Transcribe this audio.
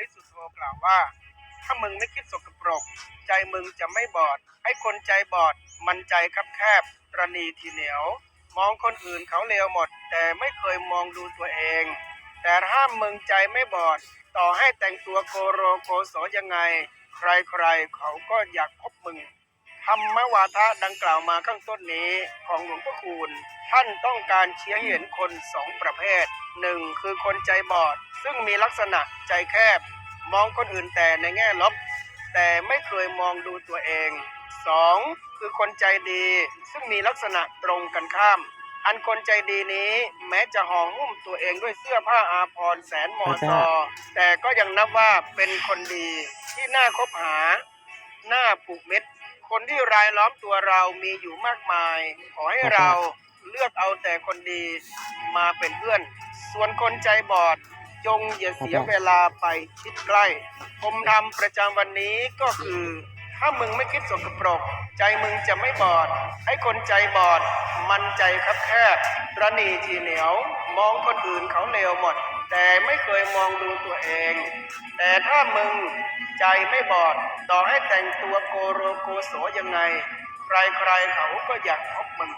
ริสุทธโธกล่าวว่า ถ้ามึงไม่คิดสกปรก ใจมึงจะไม่บอด ให้คนใจบอด มันใจคับแคบตรณีทีเหนียว มองคนอื่นเขาเลวหมด แต่ไม่เคยมองดูตัวเอง แต่ถ้ามึงใจไม่บอด ต่อให้แต่งตัวโกโรโกโสยังไง ใครๆเขาก็อยากพบมึง ธรรมวาทะดังกล่าวมาข้างต้นนี้ของหลวงพ่อคูณ ท่านต้องการเชี้ให้เห็นคนสองประเภทหนึ่งคือคนใจบอด ซึ่งมีลักษณะใจแคบ มองคนอื่นแต่ในแง่ลบ แต่ไม่เคยมองดูตัวเองสองคือคนใจดี ซึ่งมีลักษณะตรงกันข้าม อันคนใจดีนี้แม้จะห่อหุ้มตัวเองด้วยเสื้อผ้าอาภรณ์แสนมอซอแต่ก็ยังนับว่าเป็นคนดีที่น่าคบหา น่าผูกเม็ด คนที่รายล้อมตัวเรามีอยู่มากมาย ขอให้เราเลือกเอาแต่คนดีมาเป็นเพื่อน ส่วนคนใจบอด จงอย่าเสียเวลาไปคิดใกล้ ผมทำประจำวันนี้ก็คือ ถ้ามึงไม่คิดสกปรก ใจมึงจะไม่บอด ให้คนใจบอด มันใจคับแคบระนีทีเหนียว มองคนอื่นเขาเลวหมด แต่ไม่เคยมองดูตัวเอง แต่ถ้ามึงใจไม่บอด ต่อให้แต่งตัวโกโรโกโสยังไง ใครๆเขาก็อยากพบมึง